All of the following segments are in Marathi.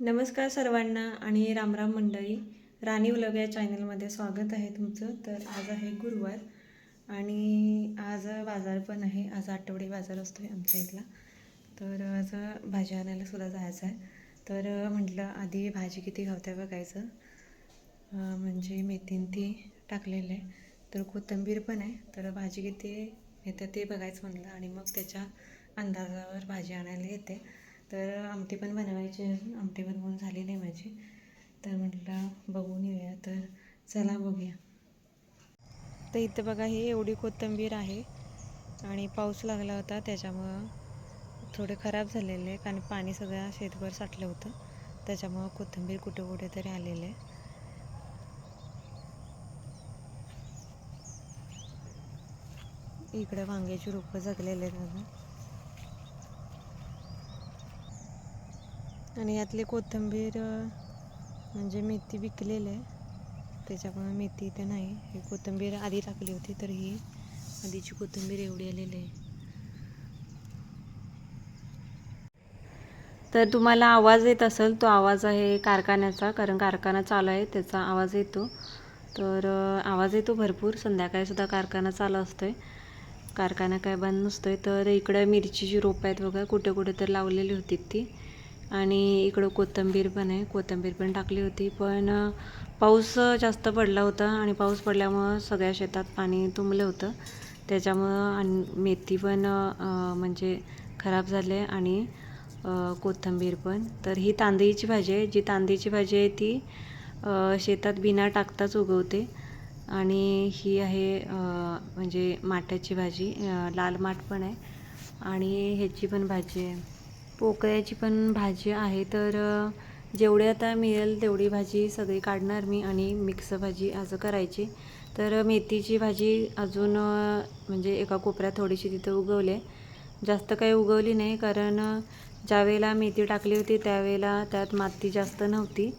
नमस्कार सर्वांना आणि रामराम मंडळी. राणी उलग या चॅनलमध्ये स्वागत आहे तुमचं. तर आज आहे गुरुवार आणि आज बाजार पण आहे. आज आठवडी बाजार असतो आहे आमच्या इथला. तर आज भाजी आणायला सुद्धा जायचं आहे. तर म्हटलं आधी भाजी किती घावते बघायचं. म्हणजे मेथीन ती टाकलेलं आहे. तर कोथिंबीर पण आहे. तर भाजी किती येतं ते बघायचं म्हटलं आणि मग त्याच्या अंदाजावर भाजी आणायला येते. तर आमटी पण बनवायची आहे अजून. आमटी बनवून झाली आहे माझी. तर म्हटलं बघून येऊया. तर चला बघूया. तर इथं बघा ही एवढी कोथिंबीर आहे आणि पाऊस लागला होता त्याच्यामुळं थोडे खराब झालेले आहे कारण पाणी सगळं शेतभर साठलं होतं. त्याच्यामुळं कोथिंबीर कुठे कुठे तरी आलेले आहे. इकडे वांग्याची रोपं जगलेले आहेत आणि यातले कोथिंबीर म्हणजे मेथी विकलेले आहे. त्याच्यामुळे मेथी इथे नाही. ही कोथिंबीर आधी टाकली होती तर ही आधीची कोथिंबीर एवढी आलेली आहे. तर तुम्हाला आवाज येत असेल तो आवाज आहे कारखान्याचा कारण कारखाना चालू आहे त्याचा आवाज येतो. तर आवाज येतो भरपूर. संध्याकाळीसुद्धा कारखाना चालू असतोय. कारखाना काय बंद नसतोय. तर इकडं मिरचीची रोपं आहेत बघा कुठे कुठे तर लावलेली होती ती. आणि इकडं कोथिंबीर पण आहे. कोथिंबीर पण टाकली होती पण पाऊस जास्त पडला होता आणि पाऊस पडल्यामुळं सगळ्या शेतात पाणी तुंबलं होतं. त्याच्यामुळं आणि मेथी पण म्हणजे खराब झाले आणि कोथिंबीर पण. तर ही तांदळीची भाजी आहे. जी तांदळीची भाजी आहे ती शेतात बिना टाकताच उगवते. आणि ही आहे म्हणजे माठाची भाजी लाल माठ पण आहे. आणि ह्याची पण भाजी आहे. पोकळ्याची पण भाजी आहे तर जेवढे जेवढी आता मिळेल तेवढी भाजी सगळी काढणार मी आणि मिक्स भाजी असं करायची. तर मेथीची भाजी अजून म्हणजे एका कोपऱ्यात थोडीशी तिथं उगवली. जास्त काही उगवली नाही कारण ज्यावेळेला मेथी टाकली होती त्यावेळेला त्यात माती जास्त नव्हती.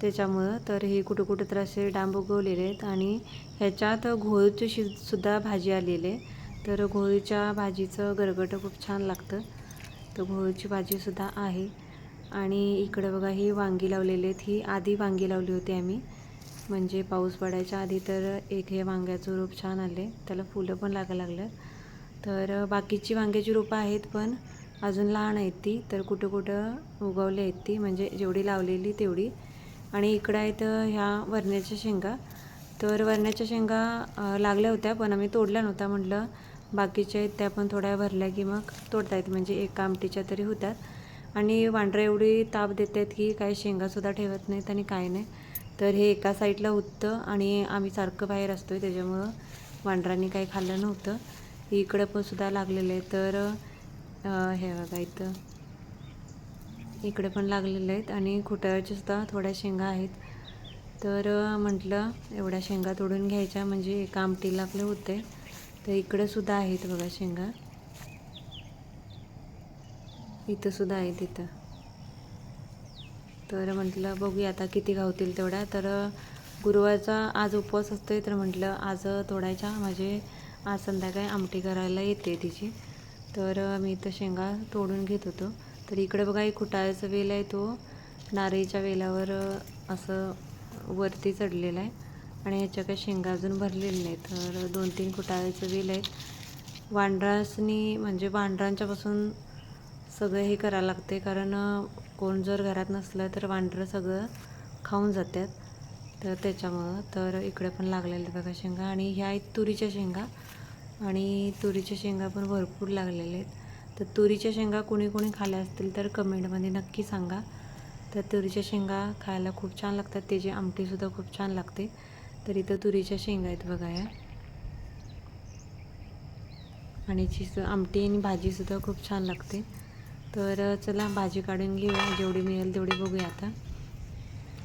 त्याच्यामुळं तर हे कुठं कुठं तर असे डांब उगवलेले आहेत आणि ह्याच्यात घोळीची सुद्धा भाजी आलेली आहे. तर घोळीच्या भाजीचं गरगटं खूप छान लागतं. तर घोळची भाजीसुद्धा आहे. आणि इकडं बघा ही वांगी लावलेली आहेत. ही आधी वांगी लावली होती आम्ही. म्हणजे पाऊस पडायच्या आधी तर एक हे वांग्याचं रोप छान आले. त्याला फुलं पण लागायला लागलं तर बाकीची वांग्याची रोपं आहेत पण अजून लहान आहेत ती. तर कुठं कुठं उगवली आहेत ती. म्हणजे जेवढी लावलेली तेवढी. आणि इकडं आहेत ह्या वरण्याच्या शेंगा. तर वरण्याच्या शेंगा लागल्या होत्या पण आम्ही तोडल्या नव्हत्या म्हटलं. बाकीच्या आहेत त्या पण थोड्या भरल्या की मग तोडता येत. म्हणजे एका आमटीच्या तरी होतात. आणि वांढरं एवढी ताप देत आहेत की काही शेंगासुद्धा ठेवत नाहीत आणि काय नाही. तर हे एका साईडला होतं आणि आम्ही सारखं बाहेर असतो आहे त्याच्यामुळं वांढरांनी काही खाल्लं नव्हतं. इकडं पण सुद्धा लागलेलं आहे. तर हे बघा इथं. इकडे पण लागलेले आहेत आणि खुटाळ्याच्या सुद्धा थोड्या शेंगा आहेत. तर म्हटलं एवढ्या शेंगा तोडून घ्यायच्या. म्हणजे एका आमटीला आपले होते तर इकडंसुद्धा आहेत बघा शेंगा. इथं सुद्धा आहेत इथं. तर म्हटलं बघूया आता किती गावतील तेवढ्या. तर गुरुवारचा आज उपवास असतोय तर म्हटलं आज तोडायच्या. म्हणजे आज संध्याकाळी आमटी करायला येते तिची. तर मी इथं शेंगा तोडून घेत होतो. तर इकडे बघा एक खुटाळ्याचा वेल आहे तो. नारळीच्या वेलावर असं वरती चढलेला आहे. आणि ह्याच्या काही शेंगा अजून भरलेली नाही तर दोन तीन खुटाळ्याचं वेल आहेत. वांढरासनी म्हणजे वांढरांच्यापासून सगळं हे करायला लागते कारण कोण जर घरात नसलं तर वांढरं सगळं खाऊन जातात तर त्याच्यामुळं तर इकडे पण लागलेले बघा शेंगा. आणि ह्या आहेत तुरीच्या शेंगा. आणि तुरीच्या शेंगा पण भरपूर लागलेल्या आहेत. तर तुरीच्या शेंगा कोणी कोणी खाल्ल्या असतील तर कमेंटमध्ये नक्की सांगा. तर तुरीच्या शेंगा खायला खूप छान लागतात. त्याची आमटीसुद्धा खूप छान लागते. तर इथं तुरीच्या शेंगा आहेत बघा या. आणि ची आमटी आणि भाजीसुद्धा खूप छान लागते. तर चला भाजी काढून घेऊया जेवढी मिळेल तेवढी बघूया आता.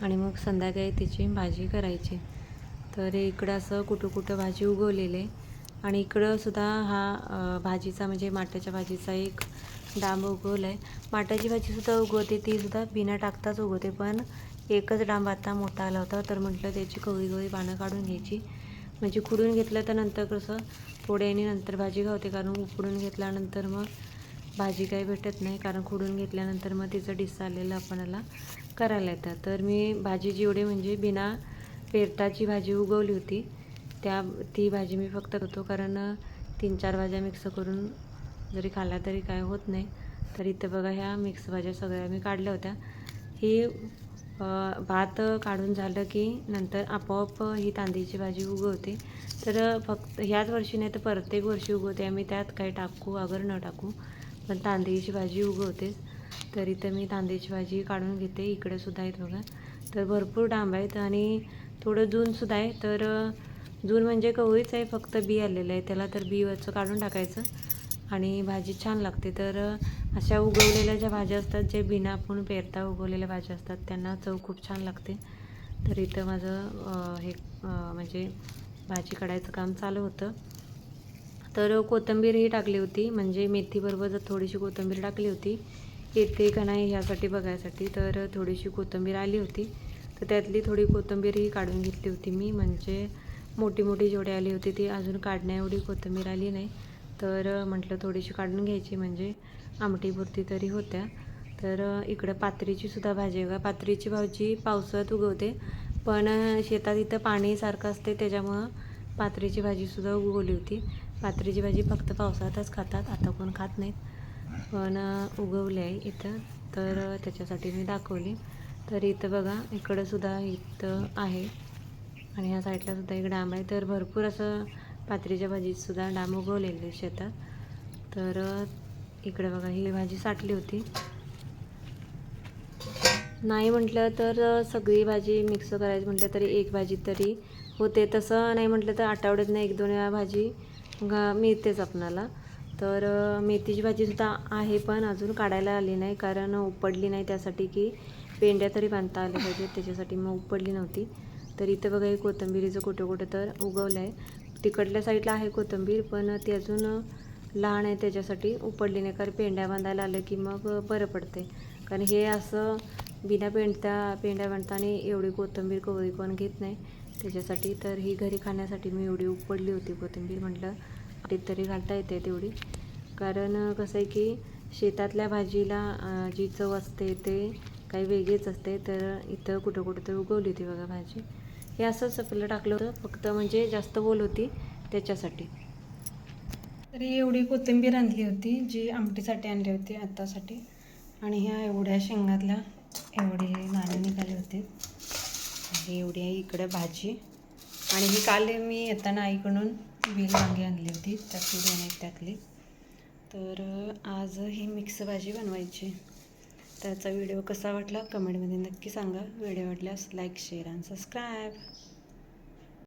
आणि मग संध्याकाळी तिची भाजी करायची. तर इकडं असं कुठं कुठं भाजी उगवलेली आहे. आणि इकडंसुद्धा हा भाजीचा म्हणजे माटाच्या भाजीचा एक डांब उगवला आहे माटाची भाजीसुद्धा उगवते तीसुद्धा बिना टाकताच उगवते. पण एकच डांब आता मोठा आला होता तर म्हटलं त्याची कवळी कवळी पानं काढून घ्यायची. म्हणजे खुडून घेतलं तर नंतर कसं थोड्याने नंतर भाजी गावते कारण उकडून घेतल्यानंतर मग भाजी काही भेटत नाही कारण खुडून घेतल्यानंतर मग तिचं डिस आलेलं आपणाला करायला येतं. तर मी भाजी जेवढी म्हणजे बिना पेरटाची भाजी उगवली होती त्या ती भाजी मी फक्त करतो कारण तीन चार भाज्या मिक्स करून जरी खाल्ल्या तरी काय होत नाही. तर इथं बघा ह्या मिक्स भाज्या सगळ्या मी काढल्या होत्या. ही भात काढून झालं की नंतर आपोआप ही तांदळीची भाजी उगवते. तर फक्त ह्याच वर्षी नाही तर प्रत्येक वर्षी उगवते. आम्ही त्यात काही टाकू अगर न टाकू पण तांदळीची भाजी उगवतेच तर इथं मी तांदळीची भाजी काढून घेते. इकडे सुद्धा आहेत बघा. तर भरपूर डांब आहेत आणि थोडं जूनसुद्धा आहे. तर जून म्हणजे कवळीच आहे. फक्त बी आलेलं आहे. त्याला तर बीवरचं काढून टाकायचं आणि भाजी छान लागते. तर अशा उगवलेल्या ज्या भाज्या असतात जे बिना आपण पेरता उगवलेल्या भाज्या असतात त्यांना चव खूप छान लागते. तर इथं माझं हे म्हणजे भाजी काढायचं काम चालू होतं. तर कोथिंबीरही टाकली होती. म्हणजे मेथीबरोबर जर थोडीशी कोथिंबीर टाकली होती येते का नाही ह्यासाठी बघायसाठी तर थोडीशी कोथिंबीर आली होती. तर त्यातली थोडी कोथिंबीरही काढून घेतली होती मी. म्हणजे मोठी मोठी जेवढी आली होती ती. अजून काढण्या एवढी कोथिंबीर आली नाही. तर म्हटलं थोडीशी काढून घ्यायची म्हणजे आमटीपुरती तरी होत्या. तर इकडं पात्रीची सुद्धा भाजी आहे बघा. पात्रीची भाजी पावसाळ्यात उगवते. पण शेतात इथं पाणी सारखं असते त्याच्यामुळं पात्रीची भाजीसुद्धा उगवली होती. पात्रीची भाजी फक्त पावसाळ्यातच खातात. आता कोण खात नाहीत. पण उगवली आहे इथं. तर त्याच्यासाठी मी दाखवली. तर इथं बघा इकडंसुद्धा इथं आहे. आणि ह्या साईडलासुद्धा एक डांब आहे. तर भरपूर असं पात्रीच्या भाजीतसुद्धा डाम उगवलेले शेतात. तर इकडे बघा ही भाजी साठली होती. नाही म्हटलं तर सगळी भाजी मिक्स करायची म्हटलं तरी एक भाजी तरी होते. तसं नाही म्हटलं तर आठवड्यातनं एक दोन वेळा भाजी घा मिळतेच आपणाला. तर मेथीची भाजीसुद्धा आहे पण अजून काढायला आली नाही कारण उपडली नाही त्यासाठी की पेंड्या तरी बांधता आल्या पाहिजेत. त्याच्यासाठी मग उपडली नव्हती. तर इथं बघा हे कोथिंबिरीचं कुठं कुठं तर उगवलं आहे तिकडल्या साईडला आहे कोथिंबीर पण ती अजून लहान आहे त्याच्यासाठी. उपडली नाही कारण पेंड्या बांधायला आलं की मग बरं पडते कारण हे असं बिना पेंडता पेंड्या बांधताना एवढी कोथिंबीर कवळी कोण घेत नाही. त्याच्यासाठी तर ही घरी खाण्यासाठी मी एवढी उपडली होती कोथिंबीर म्हटलं आटीत तरी घालता येते तेवढी. कारण कसं आहे की शेतातल्या भाजीला जी चव असते ते काही वेगळीच असते. तर इथं कुठं कुठं तर उगवली होती बघा भाजी. हे असंच आपलं टाकलं होतं. फक्त म्हणजे जास्त बोल होती त्याच्यासाठी. तरी एवढी कोथिंबीर आणली होती जी आमटीसाठी आणली होती आत्तासाठी आणि ह्या एवढ्या शेंगातल्या एवढे नाणे निघाले होते. ही एवढी आहे इकडे भाजी. आणि ही काल मी येताना आईकडून बिल वांगी आणली होती त्यातली दोन आहेत त्यातली. तर आज ही मिक्स भाजी बनवायची. त्याचा व्हिडिओ कसा वाटला कमेंटमध्ये नक्की सांगा. व्हिडिओ वाटल्यास लाईक शेअर आणि सबस्क्राईब.